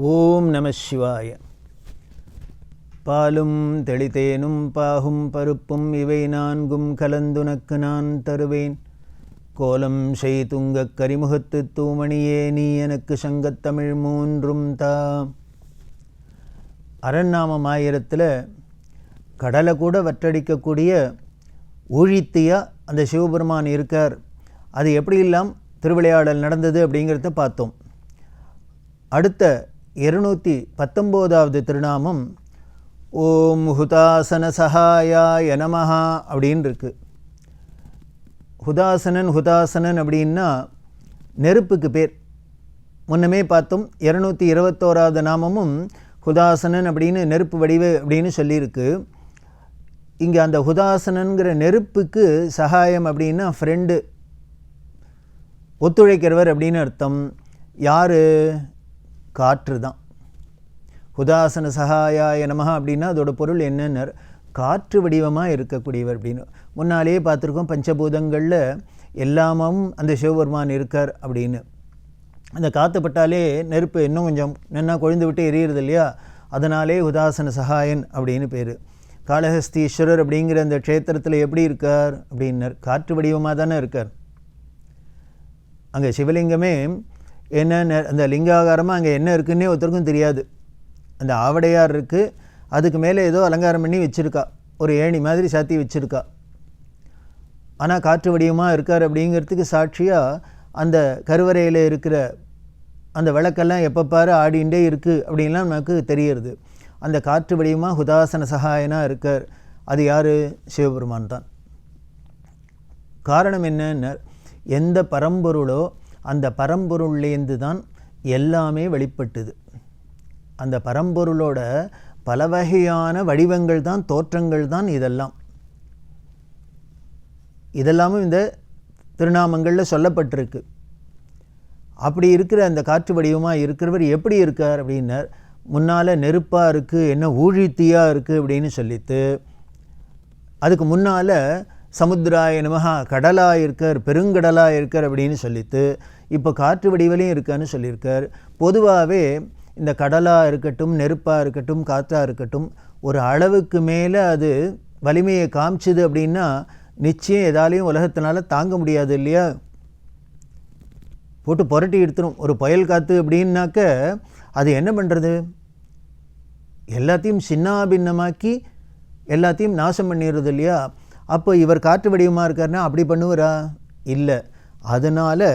ஓம் நம சிவாய. பாலும் தெளித்தேனும் பாகும் பருப்பும் இவை நான்கும் கலந்துனக்கு நான் தருவேன். கோலம் செய் துங்கக் கரிமுகத்து தூமணியே நீ எனக்கு சங்கத்தமிழ் மூன்றும் தாம் அரண்நாமம் ஆயிரத்தில் கடலை கூட வற்றடிக்கக்கூடிய ஊழித்தியா அந்த சிவபெருமான் இருக்கார். அது எப்படியெல்லாம் திருவிளையாடல் நடந்தது அப்படிங்கிறத பார்த்தோம். அடுத்த இருநூற்றி பத்தொம்போதாவது திருநாமம் ஓம் ஹுதாசன சஹாயாய நமஹா அப்படின்னு இருக்கு ஹுதாசனன் ஹுதாசனன் அப்படின்னா நெருப்புக்கு பேர். முன்னமே பார்த்தோம் இரநூத்தி இருபத்தோராவது நாமமும் ஹுதாசனன் அப்படின்னு நெருப்பு வடிவு அப்படின்னு சொல்லியிருக்கு. இங்கே அந்த ஹுதாசனங்கிற நெருப்புக்கு சகாயம் அப்படின்னா ஃப்ரெண்டு ஒத்துழைக்கிறவர் அப்படின்னு அர்த்தம். யார்? காற்று தான் உதாசன சகாயாய நமஹா அப்படின்னா அதோட பொருள் என்னென்னர்? காற்று வடிவமாக இருக்கக்கூடியவர் அப்படின்னு. முன்னாலேயே பார்த்துருக்கோம் பஞ்சபூதங்களில் எல்லாமும் அந்த சிவபெருமான் இருக்கார் அப்படின்னு. அந்த காற்றுப்பட்டாலே நெருப்பு இன்னும் கொஞ்சம் நின்னா கொழுந்து விட்டு எரியிறது இல்லையா? அதனாலே உதாசன சகாயன் அப்படின்னு பேர். காளஹஸ்தீஸ்வரர் அப்படிங்கிற அந்த க்ஷேத்திரத்தில் எப்படி இருக்கார் அப்படின்னார்? காற்று வடிவமாக தானே இருக்கார். அங்கே சிவலிங்கமே என்ன அந்த லிங்காகாரமாக அங்கே என்ன இருக்குன்னே ஒருத்தருக்கும் தெரியாது. அந்த ஆவடையார் இருக்குது அதுக்கு மேலே ஏதோ அலங்காரம் பண்ணி வச்சுருக்கா. ஒரு ஏணி மாதிரி சாத்தி வச்சுருக்கா. ஆனால் காற்று வடிவமாக இருக்கார் அப்படிங்கிறதுக்கு சாட்சியாக அந்த கருவறையில் இருக்கிற அந்த விளக்கெல்லாம் எப்போ பாரு ஆடிண்டே இருக்குது அப்படின்லாம் நமக்கு தெரியறது. அந்த காற்று வடிவமாக ஹுதாசன சகாயனாக இருக்கார். அது யார்? சிவபெருமான் தான். காரணம் என்னன்னா எந்த பரம்பொருளோ அந்த பரம்பொருள்லேருந்து தான் எல்லாமே வெளிப்பட்டுது. அந்த பரம்பொருளோட பல வகையான வடிவங்கள் தான் தோற்றங்கள் தான் இதெல்லாம். இதெல்லாமும் இந்த திருநாமங்களில் சொல்லப்பட்டிருக்கு. அப்படி இருக்கிற அந்த காற்று வடிவமாக இருக்கிறவர் எப்படி இருக்கார் அப்படின்னார். முன்னால் நெருப்பாக இருக்குது என்ன ஊழித்தியாக இருக்குது அப்படின்னு சொல்லித்து அதுக்கு முன்னால் சமுத்திராய நமகா கடலாக இருக்கார் பெருங்கடலாக இருக்கார் அப்படின்னு சொல்லிட்டு இப்போ காற்று வடிவிலையும் இருக்கான்னு சொல்லியிருக்கார். பொதுவாகவே இந்த கடலாக இருக்கட்டும் நெருப்பாக இருக்கட்டும் காற்றாக இருக்கட்டும் ஒரு அளவுக்கு மேலே அது வலிமையை காமிச்சுது அப்படின்னா நிச்சயம் எதாலையும் உலகத்தினால தாங்க முடியாது இல்லையா? போட்டு புரட்டி எடுத்துரும். ஒரு புயல் காற்று அப்படின்னாக்க அது என்ன பண்ணுறது எல்லாத்தையும் சின்னாபின்னமாக்கி எல்லாத்தையும் நாசம் பண்ணிடுறது இல்லையா? அப்போ இவர் காற்று வடிவமாக இருக்காருன்னா அப்படி பண்ணுவாரா? இல்லை. அதனால்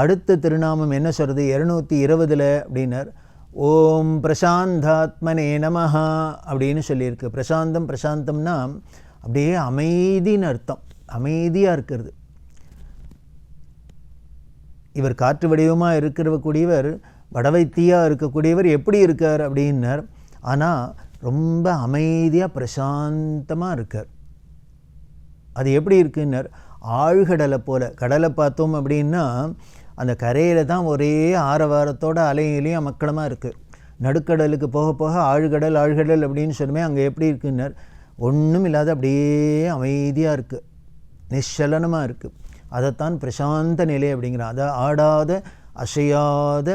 அடுத்த திருநாமம் என்ன சொல்கிறது இரநூத்தி இருபதில் அப்படின்னார். ஓம் பிரசாந்தாத்மனே நமஹா அப்படின்னு சொல்லியிருக்கு. பிரசாந்தம் பிரசாந்தம்னா அப்படியே அமைதின்னு அர்த்தம். அமைதியாக இருக்கிறது. இவர் காற்று வடிவமாக இருக்கிற கூடியவர் வடவைத்தியாக இருக்கக்கூடியவர் எப்படி இருக்கார் அப்படின்னார். ஆனால் ரொம்ப அமைதியாக பிரசாந்தமாக இருக்கார். அது எப்படி இருக்குன்னார்? ஆழ்கடலை போல். கடலை பார்த்தோம் அப்படின்னா அந்த கரையில் தான் ஒரே ஆரவாரத்தோட அலையிலையும் மக்களமாக இருக்குது நடுக்கடலுக்கு போக போக ஆழ்கடல் ஆழ்கடல் அப்படின்னு சொல்லுமே அங்கே எப்படி இருக்குன்னார்? ஒன்றும் இல்லாத அப்படியே அமைதியாக இருக்குது நிச்சலனமாக இருக்குது அதைத்தான் பிரசாந்த நிலை அப்படிங்கிறான் அதை ஆடாத அசையாத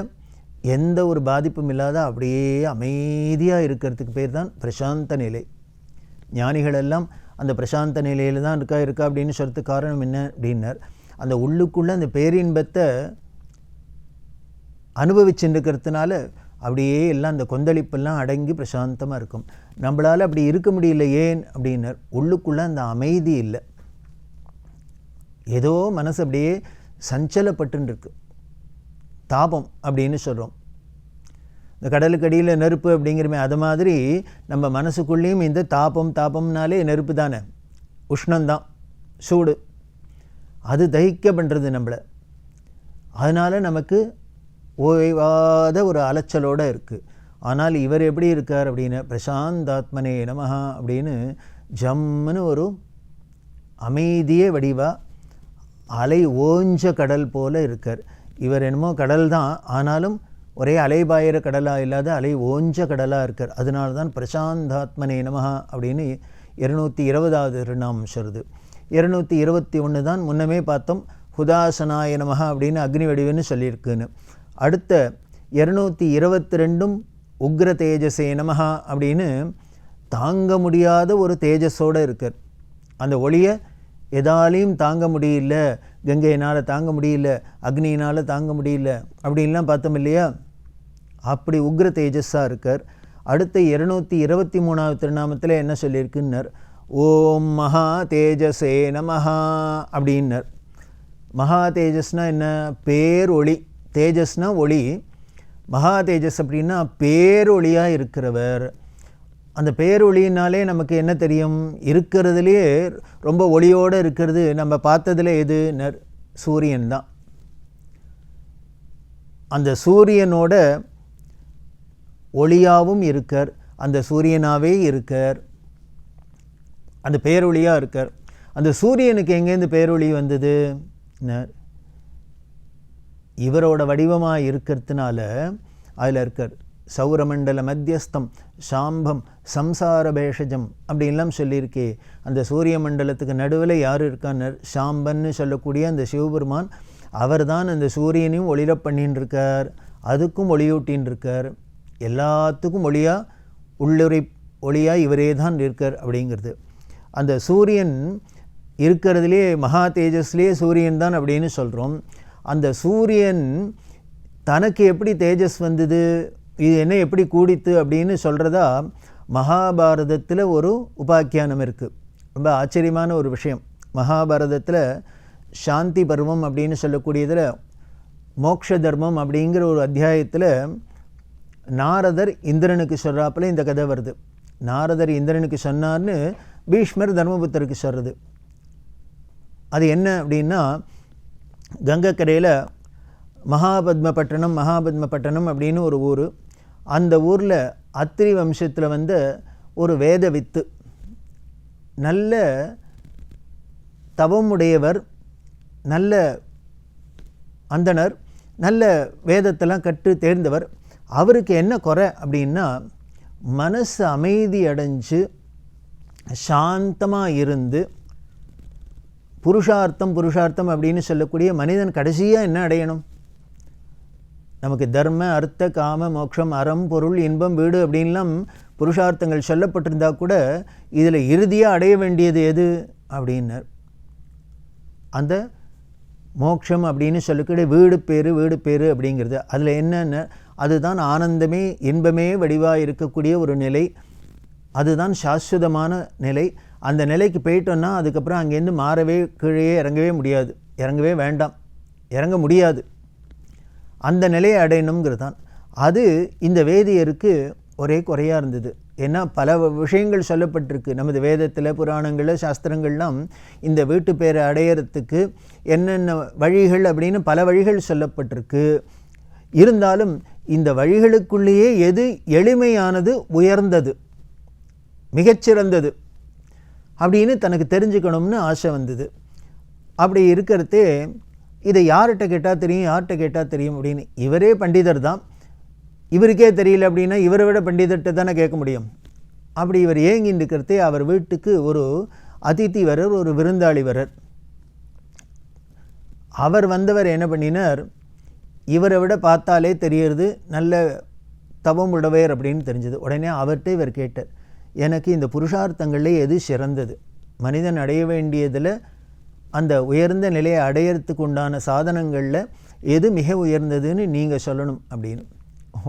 எந்த ஒரு பாதிப்பும் இல்லாத அப்படியே அமைதியாக இருக்கிறதுக்கு பேர் தான் பிரசாந்த நிலை. ஞானிகள் எல்லாம் அந்த பிரசாந்த நிலையில் தான் இருக்கா இருக்கா அப்படின்னு சொல்கிறதுக்கு காரணம் என்ன அப்படின்னார். அந்த உள்ளுக்குள்ளே அந்த பேரின்பத்தை அனுபவிச்சுருக்கிறதுனால அப்படியே எல்லாம் அந்த கொந்தளிப்பெல்லாம் அடங்கி பிரசாந்தமாக இருக்கும். நம்மளால் அப்படி இருக்க முடியல ஏன் அப்படின்னார். உள்ளுக்குள்ளே அந்த அமைதி இல்லை. ஏதோ மனசு அப்படியே சஞ்சலப்பட்டுருக்கு தாபம் அப்படின்னு சொல்கிறோம் இந்த கடலுக்கடியில் நெருப்பு அப்படிங்கிறமே அது மாதிரி நம்ம மனசுக்குள்ளேயும் இந்த தாபம் தாபம்னாலே நெருப்பு தானே. உஷ்ணந்தான் சூடு. அது தகிக்க பண்ணுறது நம்மளை. அதனால் நமக்கு ஓய்வாத ஒரு அலைச்சலோடு இருக்குது ஆனால் இவர் எப்படி இருக்கார் அப்படின்னு பிரசாந்தாத்மனே நமஹா அப்படின்னு ஜம்முன்னு ஒரு அமைதியே வடிவாக அலை ஓஞ்ச கடல் போல் இருக்கார். இவர் என்னமோ கடல் தான் ஆனாலும் ஒரே அலைபாயிர கடலாக இல்லாத அலை ஓஞ்ச கடலாக இருக்கார். அதனால தான் பிரசாந்தாத்மனே நமகா அப்படின்னு இருநூற்றி இருபதாவது திருநாமம் சொல்லுது இருநூற்றி இருபத்தி ஒன்று தான் முன்னமே பார்த்தோம். ஹுதாசனாய நமகா அப்படின்னு அக்னி வடிவுன்னு சொல்லியிருக்குன்னு. அடுத்த இரநூத்தி இருபத்தி ரெண்டும் உக்ர தேஜசே நமஹா அப்படின்னு தாங்க முடியாத ஒரு தேஜஸோடு இருக்கார். அந்த ஒளியை எதாலையும் தாங்க முடியல. கங்கையினால் தாங்க முடியல. அக்னியினால் தாங்க முடியல. அப்படின்லாம் பார்த்தோம் இல்லையா? அப்படி உக்ர தேஜஸாக இருக்கார். அடுத்த இருநூத்தி இருபத்தி மூணாவது திருநாமத்தில் என்ன சொல்லியிருக்குன்னர்? ஓம் மகா தேஜசே நமஹா அப்படின்னர். மகா தேஜஸ்னால் என்ன? பேரொளி. தேஜஸ்னா ஒளி. மகா தேஜஸ் அப்படின்னா பேரொளியாக இருக்கிறவர். அந்த பேரொளினாலே நமக்கு என்ன தெரியும்? இருக்கிறதுலையே ரொம்ப ஒளியோடு இருக்கிறது நம்ம பார்த்ததுல எது சூரியன் தான். அந்த சூரியனோட ஒளியாகவும் இருக்கார். அந்த சூரியனாகவே இருக்கார். அந்த பேரொழியாக இருக்கார். அந்த சூரியனுக்கு எங்கேருந்து பேரொழி வந்தது? இவரோட வடிவமாக இருக்கிறதுனால அதில் இருக்கார். சௌரமண்டல மத்தியஸ்தம் சாம்பம் சம்சார பேஷஜம் அப்படின்லாம் சொல்லியிருக்கே. அந்த சூரிய மண்டலத்துக்கு நடுவில் யார் இருக்கான்னு சாம்பன்னு சொல்லக்கூடிய அந்த சிவபெருமான் அவர் தான் அந்த சூரியனையும் ஒளிர பண்ணின்னு இருக்கார் அதுக்கும் ஒளியூட்டின்னு இருக்கார் எல்லாத்துக்கும் ஒளியாக உள்ளுரை ஒளியாக இவரே தான் இருக்கார் அப்படிங்கிறது. அந்த சூரியன் இருக்கிறதுலே மகா தேஜஸ்லேயே சூரியன் தான் அப்படின்னு சொல்கிறோம் அந்த சூரியன் தனக்கு எப்படி தேஜஸ் வந்தது இது என்ன எப்படி கூடித்து அப்படின்னு சொல்கிறதா மகாபாரதத்தில் ஒரு உபாக்கியானம் இருக்குது ரொம்ப ஆச்சரியமான ஒரு விஷயம். மகாபாரதத்தில் சாந்தி பருவம் அப்படின்னு சொல்லக்கூடியதில் மோக்ஷ தர்மம் அப்படிங்கிற ஒரு அத்தியாயத்தில் நாரதர் இந்திரனுக்கு சொல்கிறாப்புல இந்த கதை வருது. நாரதர் இந்திரனுக்கு சொன்னார்னு பீஷ்மர் தர்மபுத்தருக்கு சொல்கிறது அது என்ன அப்படின்னா கங்கக்கரையில் மகாபத்மபட்டணம் மகாபத்மபட்டணம் அப்படின்னு ஒரு ஊர். அந்த ஊரில் அத்திரி வம்சத்தில் வந்த ஒரு வேத வித்து. நல்ல தவமுடையவர் நல்ல அந்தனர் நல்ல வேதத்தெல்லாம் கற்று தேர்ந்தவர். அவருக்கு என்ன குறை அப்படின்னா மனசு அமைதி அடைஞ்சு சாந்தமாக இருந்து புருஷார்த்தம் புருஷார்த்தம் அப்படின்னு சொல்லக்கூடிய மனிதன் கடைசியாக என்ன அடையணும்? நமக்கு தர்ம அர்த்த காம மோட்சம் அறம் பொருள் இன்பம் வீடு அப்படின்லாம் புருஷார்த்தங்கள் சொல்லப்பட்டிருந்தா கூட இதில் இறுதியாக அடைய வேண்டியது எது அப்படின்னர். அந்த மோட்சம் அப்படின்னு சொல்லக்கூடிய வீடு பேர் வீடு பேர் அப்படிங்கிறது. அதில் என்னென்ன அதுதான் ஆனந்தமே இன்பமே வடிவாக இருக்கக்கூடிய ஒரு நிலை. அதுதான் சாஸ்வதமான நிலை. அந்த நிலைக்கு போயிட்டோன்னா அதுக்கப்புறம் அங்கேருந்து மாறவே கீழே இறங்கவே முடியாது. இறங்கவே வேண்டாம். இறங்க முடியாது. அந்த நிலையை அடையணுங்கிறது தான் அது இந்த வேதியருக்கு ஒரே குறையாக இருந்தது. ஏன்னா பல விஷயங்கள் சொல்லப்பட்டிருக்கு. நமது வேதத்தில் புராணங்களில் சாஸ்திரங்கள்லாம் இந்த வீட்டு பேரை அடையிறதுக்கு என்னென்ன வழிகள் அப்படின்னு பல வழிகள் சொல்லப்பட்டிருக்கு. இருந்தாலும் இந்த வழிகளுக்குள்ளேயே எது எளிமையானது உயர்ந்தது மிகச்சிறந்தது அப்படின்னு தனக்கு தெரிஞ்சுக்கணும்னு ஆசை வந்தது. அப்படி இருக்கிறதே இதை யார்கிட்ட கேட்டால் தெரியும் யார்கிட்ட கேட்டால் தெரியும் அப்படின்னு. இவரே பண்டிதர் தான். இவருக்கே தெரியல அப்படின்னா இவரை விட பண்டிதர்கிட்ட தானே கேட்க முடியும். அப்படி இவர் ஏங்கின்னு இருக்கிறதே அவர் வீட்டுக்கு ஒரு அதித்தி வரர் ஒரு விருந்தாளி வரர் அவர் வந்தவர் என்ன பண்ணினார்? இவரை விட பார்த்தாலே தெரியறது நல்ல தவம் உடவையர் அப்படின்னு தெரிஞ்சது. உடனே அவர்கிட்ட இவர் கேட்டார் எனக்கு இந்த புருஷார்த்தங்களில் எது சிறந்தது? மனிதன் அடைய வேண்டியதில் அந்த உயர்ந்த நிலையை அடையிறதுக்கு உண்டான சாதனங்களில் எது மிக உயர்ந்ததுன்னு நீங்கள் சொல்லணும் அப்படின்னு.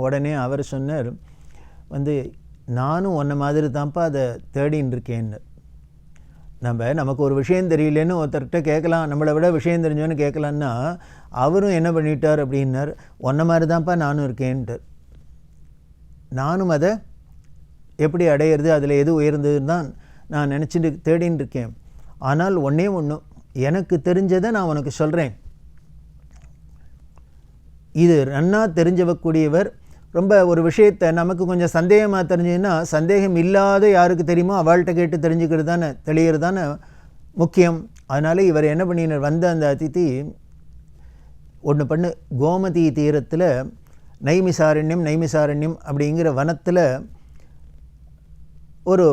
உடனே அவர் சொன்னார் வந்து நானும் ஒன்றை மாதிரி தான்ப்பா அதை தேடின்னு இருக்கேன்னு நம்ம நமக்கு ஒரு விஷயம் தெரியலேன்னு ஒருத்தர்கிட்ட கேட்கலாம் நம்மளை விட விஷயம் தெரிஞ்சவன்னு கேட்கலான்னா அவரும் என்ன பண்ணிட்டார் அப்படின்னார் ஒன்றை மாதிரி தான்ப்பா நானும் இருக்கேன்ட்டு. நானும் அதை எப்படி அடையிறது அதில் எது உயர்ந்ததுன்னு தான் நான் நினச்சிட்டு தேடின்னு இருக்கேன். ஆனால் ஒன்றே ஒன்று எனக்கு தெரிஞ்சதை நான் உனக்கு சொல்கிறேன் இது நன்னா தெரிஞ்சவக்கூடியவர் ரொம்ப ஒரு விஷயத்தை நமக்கு கொஞ்சம் சந்தேகமாக தெரிஞ்சதுன்னா சந்தேகம் இல்லாத யாருக்கு தெரியுமோ அவள்கிட்ட கேட்டு தெரிஞ்சுக்கிறது தானே தெளிகிறது தானே முக்கியம். அதனால் இவர் என்ன பண்ணினார் வந்த அந்த அதித்தி ஒன்று பண்ணு கோமதி தீரத்தில் நைமிசாரண்யம் நைமிசாரண்யம் அப்படிங்கிற வனத்தில் ஒரு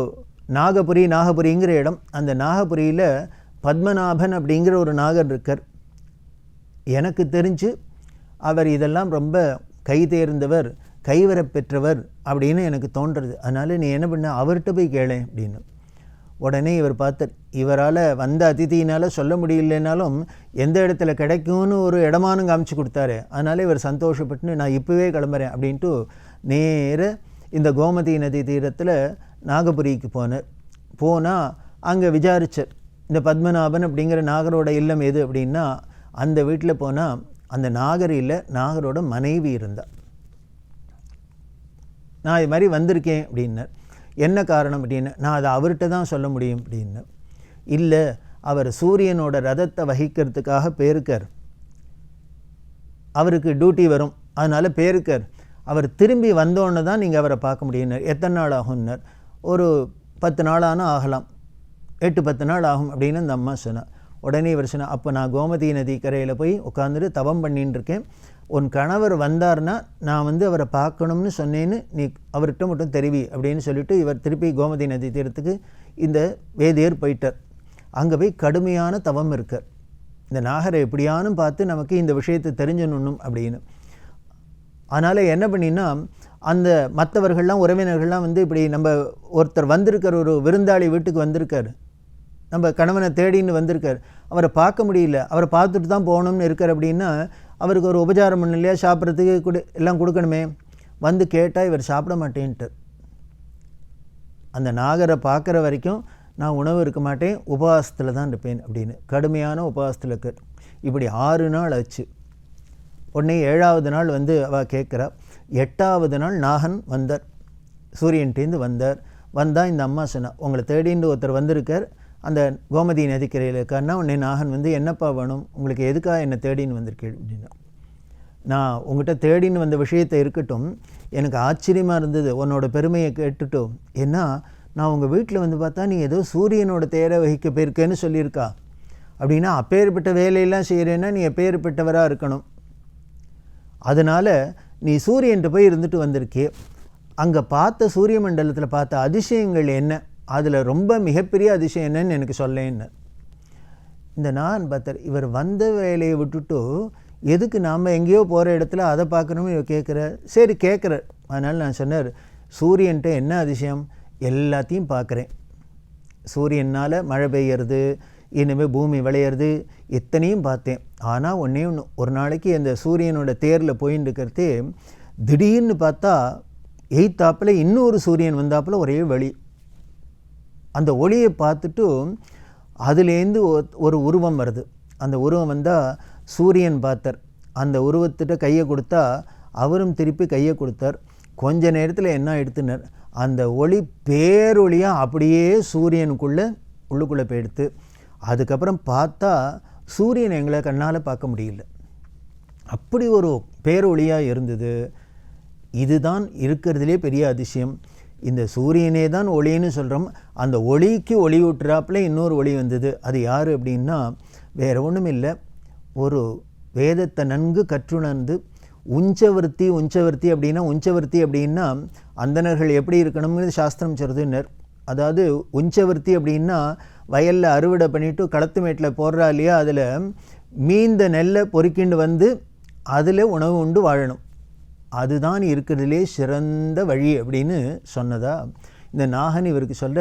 நாகபுரி நாகபுரிங்கிற இடம். அந்த நாகபுரியில் பத்மநாபன் அப்படிங்கிற ஒரு நாகர் இருக்கார். எனக்கு தெரிஞ்சு அவர் இதெல்லாம் ரொம்ப கை தேர்ந்தவர் கைவரப் பெற்றவர் அப்படின்னு எனக்கு தோன்றுறது. அதனால் நீ என்ன பண்ண? அவர்கிட்ட போய் கேளேன் அப்படின்னு. உடனே இவர் பார்த்தார் இவரால் வந்த அதிதியினால் சொல்ல முடியலனாலும் எந்த இடத்துல கிடைக்கும்னு ஒரு இடமானும் காமிச்சு கொடுத்தாரு. அதனால் இவர் சந்தோஷப்பட்டு நான் இப்போவே கிளம்புறேன் அப்படின்ட்டு நேர இந்த கோமதி நதி தீரத்தில் நாகபுரிக்கு போனார். போனால் அங்கே விசாரித்தார் இந்த பத்மநாபன் அப்படிங்கிற நாகரோட இல்லம் எது? அப்படின்னா அந்த வீட்டில் போனால் அந்த நாகரியில் நாகரோட மனைவி இருந்தாள் நான் இது மாதிரி வந்திருக்கேன் அப்படின்னார். என்ன காரணம் அப்படின்னு? நான் அதை அவர்கிட்ட தான் சொல்ல முடியும் அப்படின்னு இல்லை அவர் சூரியனோட ரதத்தை வகிக்கிறதுக்காக பேருக்கார். அவருக்கு டியூட்டி வரும். அதனால் பேருக்கார். அவர் திரும்பி வந்தோன்னு தான் நீங்கள் அவரை பார்க்க முடியும்னர். எத்தனை நாள் ஆகும்னர்? ஒரு பத்து நாளானும் ஆகலாம். எட்டு பத்து நாள் ஆகும் அப்படின்னு அந்த அம்மா சொன்னார். உடனே இவர் சொன்னால் அப்போ நான் கோமதி நதி கரையில் போய் உட்காந்துட்டு தவம் பண்ணின்னு இருக்கேன். உன் கணவர் வந்தார்னா நான் வந்து அவரை பார்க்கணும்னு சொன்னேன்னு நீ அவர்கிட்ட மட்டும் தெரிவி அப்படின்னு சொல்லிட்டு இவர் திருப்பி கோமதி நதி தீரத்துக்கு இந்த வேதியர் போயிட்டார். அங்கே போய் கடுமையான தவம் இருக்கார் இந்த நாகரை எப்படியானும் பார்த்து நமக்கு இந்த விஷயத்தை தெரிஞ்சணும் அப்படின்னு. அதனால் என்ன பண்ணினா அந்த மற்றவர்கள்லாம் உறவினர்கள்லாம் வந்து இப்படி நம்ம ஒருத்தர் வந்திருக்கார் ஒரு விருந்தாளி வீட்டுக்கு வந்திருக்கார். நம்ம கணவனை தேடின்னு வந்திருக்கார். அவரை பார்க்க முடியல. அவரை பார்த்துட்டு தான் போகணும்னு இருக்கார் அப்படின்னா அவருக்கு ஒரு உபச்சாரம் பண்ண இல்லையா சாப்பிட்றதுக்கு கொடு எல்லாம் கொடுக்கணுமே. வந்து கேட்டால் இவர் சாப்பிட மாட்டேன்ட்டு. அந்த நாகரை பார்க்குற வரைக்கும் நான் உணவு இருக்க மாட்டேன் உபவாசத்தில் தான் இருப்பேன் அப்படின்னு. கடுமையான உபவாசத்தில் இருக்கு இப்படி ஆறு நாள் ஆச்சு. உடனே ஏழாவது நாள் வந்து அவள் கேட்குறா எட்டாவது நாள் நாகன் வந்தார். சூரியன்ட்டேருந்து வந்தார். வந்தால் இந்த அம்மா சொன்னா உங்களை தேடின்னு ஒருத்தர் வந்திருக்கார். அந்த கோமதி நதிக்கரையில் இருக்காருன்னா உன்னை நாகன் வந்து என்னப்பா வேணும்? உங்களுக்கு எதுக்காக என்னை தேடின்னு வந்திருக்கேன் அப்படின்னா நான் உங்கள்கிட்ட தேடின்னு வந்த விஷயத்தை இருக்கட்டும் எனக்கு ஆச்சரியமாக இருந்தது. உன்னோட பெருமையை கேட்டுட்டும். ஏன்னா நான் உங்கள் வீட்டில் வந்து பார்த்தா நீ ஏதோ சூரியனோட தேரை வகிக்க போயிருக்கேன்னு சொல்லியிருக்கா. அப்படின்னா அப்பேற்பட்ட வேலையெல்லாம் செய்கிறேன்னா நீ அப்பேற்பட்டவராக இருக்கணும். அதனால் நீ சூரியன்ட்டு போய் இருந்துட்டு வந்திருக்கே. அங்கே பார்த்த சூரிய மண்டலத்தில் பார்த்த அதிசயங்கள் என்ன? அதில் ரொம்ப மிகப்பெரிய அதிசயம் என்னன்னு எனக்கு சொல்லேன்னு. இந்த நான் பத்தர் இவர் வந்த வேலையை விட்டுட்டு எதுக்கு நாம் எங்கேயோ போகிற இடத்துல அதை பார்க்கணும்னு இவர் கேட்குற சரி கேட்குறார். அதனால் நான் சொன்னார் சூரியன்ட்ட என்ன அதிசயம்? எல்லாத்தையும் பார்க்குறேன். சூரியனால் மழை பெய்யறது இனிமேல் பூமி விளையிறது எத்தனையும் பார்த்தேன். ஆனால் ஒன்றே ஒன்று ஒரு நாளைக்கு அந்த சூரியனோட தேரில் போயின்னு இருக்கிறதே திடீர்னு பார்த்தா எய்த்தாப்பில் இன்னொரு சூரியன் வந்தாப்புல ஒரே வழி. அந்த ஒளியை பார்த்துட்டு அதுலேருந்து ஒரு உருவம் வருது. அந்த உருவம் வந்தால் சூரியன் பார்த்தார். அந்த உருவத்திட்ட கையை கொடுத்தா அவரும் திருப்பி கையை கொடுத்தார். கொஞ்ச நேரத்தில் என்ன எடுத்துனர் அந்த ஒளி பேரொளியாக அப்படியே சூரியனுக்குள்ளே உள்ளுக்குள்ளே போயிடுத்து. அதுக்கப்புறம் பார்த்தா சூரியன் எங்களை கண்ணால் பார்க்க முடியல. அப்படி ஒரு பேரொளியாக இருந்தது. இதுதான் இருக்கிறதுலே பெரிய அதிசயம். இந்த சூரியனே தான் ஒளின்னு சொல்கிறோம் அந்த ஒளிக்கு ஒளி ஊட்டுறாப்புல இன்னொரு ஒளி வந்தது. அது யார் அப்படின்னா வேறு ஒன்றும் இல்லை. ஒரு வேதத்தை நன்கு கற்றுணர்ந்து உஞ்சவர்த்தி உஞ்சவர்த்தி அப்படின்னா உஞ்சவர்த்தி அப்படின்னா அந்தணர்கள் எப்படி இருக்கணும்னு சாஸ்திரம் சொல்றதுன்னர் அதாவது உஞ்சவர்த்தி அப்படின்னா வயலில் அறுவடை பண்ணிவிட்டு களத்து மேட்டில் போடுறா இல்லையா அதில் மீந்த நெல்லை பொறுக்கிண்டு வந்து அதில் உணவு உண்டு வாழணும். அதுதான் இருக்கிறதுலே சிறந்த வழி அப்படின்னு சொன்னதா? இந்த நாகன் இவருக்கு சொல்ல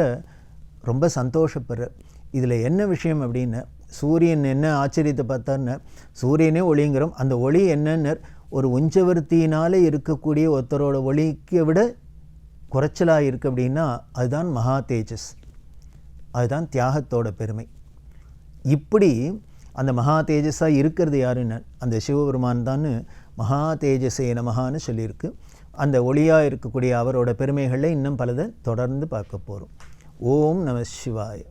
ரொம்ப சந்தோஷப்படுற இதில் என்ன விஷயம்? அப்படின்னு சூரியன் என்ன ஆச்சரியத்தை பார்த்தான்னு சூரியனே ஒளிங்கிறோம். அந்த ஒளி என்னன்னு ஒரு உஞ்சவர்த்தியினால் இருக்கக்கூடிய ஒருத்தரோட ஒளிக்க விட குறைச்சலாக இருக்குது அப்படின்னா அதுதான் மகா தேஜஸ். அதுதான் தியாகத்தோட பெருமை. இப்படி அந்த மகா தேஜஸாக இருக்கிறது யாருன்னு அந்த சிவபெருமான் தான் மகா தேஜசே நமகான்னு சொல்லியிருக்கு. அந்த ஒளியாக இருக்கக்கூடிய அவரோட பெருமைகளை இன்னும் பலதை தொடர்ந்து பார்க்க போகிறோம் ஓம் நம சிவாய.